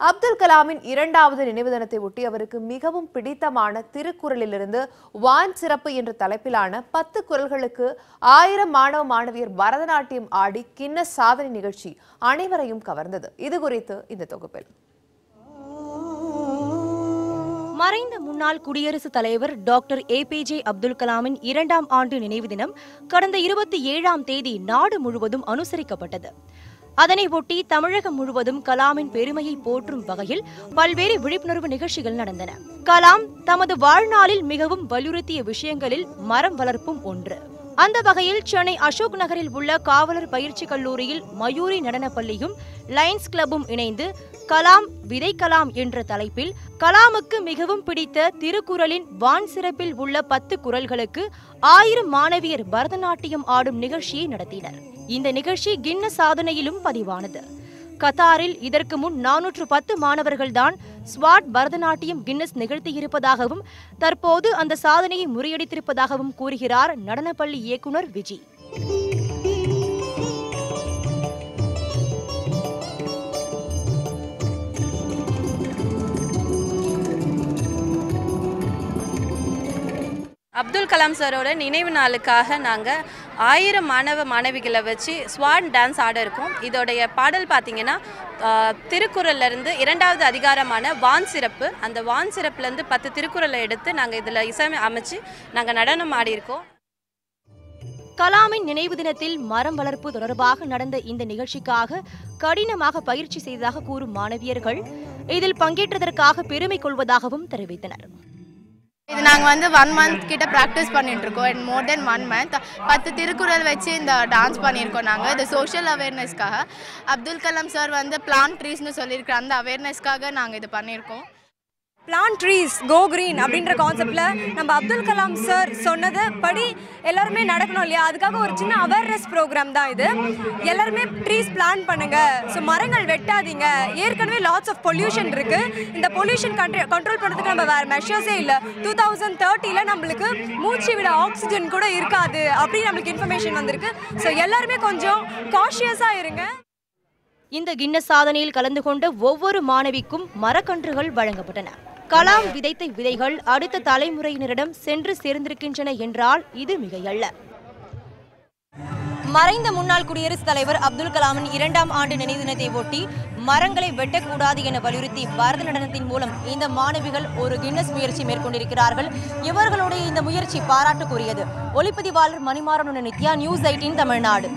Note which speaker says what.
Speaker 1: அப்துல் கலாமின் இரண்டாவது நினைவு தினத்தை ஒட்டி அவருக்கு மிகவும் பிடித்தமான திருக்குறளிலிருந்து வான் சிறப்பு என்ற தலைப்பிலான பத்து குரல்களுக்கு ஆயிரம் மாணவ மாணவியர் பரதநாட்டியம் ஆடி கின்னஸ் சாதனை நிகழ்ச்சி அனைவரையும் கவர்ந்தது. இது குறித்து இந்த தொகுப்பில்.
Speaker 2: மறைந்த முன்னாள் குடியரசுத் தலைவர் டாக்டர் ஏபிஜே அப்துல் கலாமின் இரண்டாம் ஆண்டு நினைவு தினம் கடந்த இருபத்தி ஏழாம் தேதி நாடு முழுவதும் அனுசரிக்கப்பட்டது. அதனை ஒட்டி தமிழகம் முழுவதும் கலாமின் பெருமையை போற்றும் வகையில் பல்வேறு விழிப்புணர்வு நிகழ்ச்சிகள் நடந்தன. கலாம் தமது வாழ்நாளில் மிகவும் வலியுறுத்திய விஷயங்களில் மரம் வளர்ப்பும் ஒன்று. அந்த வகையில் சென்னை அசோக் நகரில் உள்ள காவலர் பயிற்சி கல்லூரியில் மயூரி நடனப்பள்ளியும் லயன்ஸ் கிளப்பும் இணைந்து கலாம் விதை கலாம் என்ற தலைப்பில் கலாமுக்கு மிகவும் பிடித்த திருக்குறளின் வான் சிறப்பில் உள்ள பத்து குரல்களுக்கு ஆயிரம் மாணவியர் பரதநாட்டியம் ஆடும் நிகழ்ச்சியை நடத்தினர். இந்த நிகழ்ச்சி கின்ன சாதனையிலும் பதிவானது. கத்தாரில் இதற்கு முன் நானூற்று பத்து மாணவர்கள்தான் ஸ்வாட் பரதநாட்டியம் கின்னஸ் நிகழ்த்தியிருப்பதாகவும் தற்போது அந்த சாதனையை முறியடித்திருப்பதாகவும் கூறுகிறார் நடனப்பள்ளி இயக்குனர் விஜி.
Speaker 3: அப்துல் கலாம் சாரோட நினைவு நாளுக்காக நாங்கள் ஆயிரம் மாணவ மாணவிகளை வச்சு ஸ்வான் டான்ஸ் ஆட இருக்கோம். இதோடைய பாடல் பார்த்தீங்கன்னா திருக்குறள்லேருந்து இருந்து இரண்டாவது அதிகாரமான வான் சிறப்பு. அந்த வான் சிறப்புலேருந்து பத்து திருக்குறளை எடுத்து நாங்கள் இதில் இசை அமைச்சு நாங்கள் நடனம் ஆடியிருக்கோம்
Speaker 2: கலாமின் நினைவு தினத்தில் மரம் வளர்ப்பு தொடர்பாக நடந்த இந்த நிகழ்ச்சிக்காக கடினமாக பயிற்சி செய்ததாக கூறும் மாணவியர்கள் இதில் பங்கேற்றதற்காக பெருமை கொள்வதாகவும் தெரிவித்தனர்.
Speaker 4: இது நாங்கள் வந்து ஒன் மந்த் கிட்ட ப்ராக்டிஸ் பண்ணிட்டு இருக்கோம். And more than one month பத்து திருக்குறள் வச்சு இந்த டான்ஸ் பண்ணியிருக்கோம் நாங்கள் இது சோஷியல் அவேர்னஸ்க்காக அப்துல் கலாம் சார் வந்து பிளான் ட்ரீஸ்னு சொல்லியிருக்கிற அந்த அவேர்னஸ்க்காக நாங்கள் இது பண்ணியிருக்கோம்.
Speaker 5: பிளான் ட்ரீஸ் கோ கிரீன் அப்படின்ற கான்செப்டில் நம்ம அப்துல் கலாம் சார் சொன்னது படி எல்லாருமே நடக்கணும் இல்லையா? அதுக்காக ஒரு சின்ன அவேர்னஸ் ப்ரோக்ராம் தான் இது. எல்லாருமே ட்ரீஸ் பிளான் பண்ணுங்க. ஸோ மரங்கள் வெட்டாதீங்க. ஏற்கனவே லாட்ஸ் ஆஃப் பொல்யூஷன் இருக்கு. இந்த பொல்யூஷன் கண்ட்ரோல் பண்ணுறதுக்கு நம்ம வேறு மெஷர்ஸே இல்லை. டூ தௌசண்ட் தேர்ட்டியில் நம்மளுக்கு மூச்சு விட ஆக்சிஜன் கூட இருக்காது அப்படின்னு நம்மளுக்கு இன்ஃபர்மேஷன் வந்திருக்கு. ஸோ எல்லாருமே கொஞ்சம் காஷியஸாக இருங்க.
Speaker 2: இந்த கின்னஸ் சாதனையில் கலந்து கொண்ட ஒவ்வொரு மாணவிக்கும் மரக்கன்றுகள் வழங்கப்பட்டன. கலாம் விதைத்த விதைகள் அடுத்த தலைமுறையினரிடம் சென்று சேர்ந்திருக்கின்றன என்றால் இது மிகையல்ல. மறைந்த முன்னாள் குடியரசுத் தலைவர் அப்துல் கலாமின் இரண்டாம் ஆண்டு நினைவு தினத்தை ஒட்டி மரங்களை வெட்டக்கூடாது என வலியுறுத்தி பாரத நடனத்தின் மூலம் இந்த மாணவிகள் ஒரு கின்னஸ் முயற்சி மேற்கொண்டிருக்கிறார்கள். இவர்களுடைய இந்த முயற்சி பாராட்டுக்குரியது. ஒளிப்பதிவாளர் மணிமாறனுடன் நித்யா நியூஸ் எயிட்டின் தமிழ்நாடு.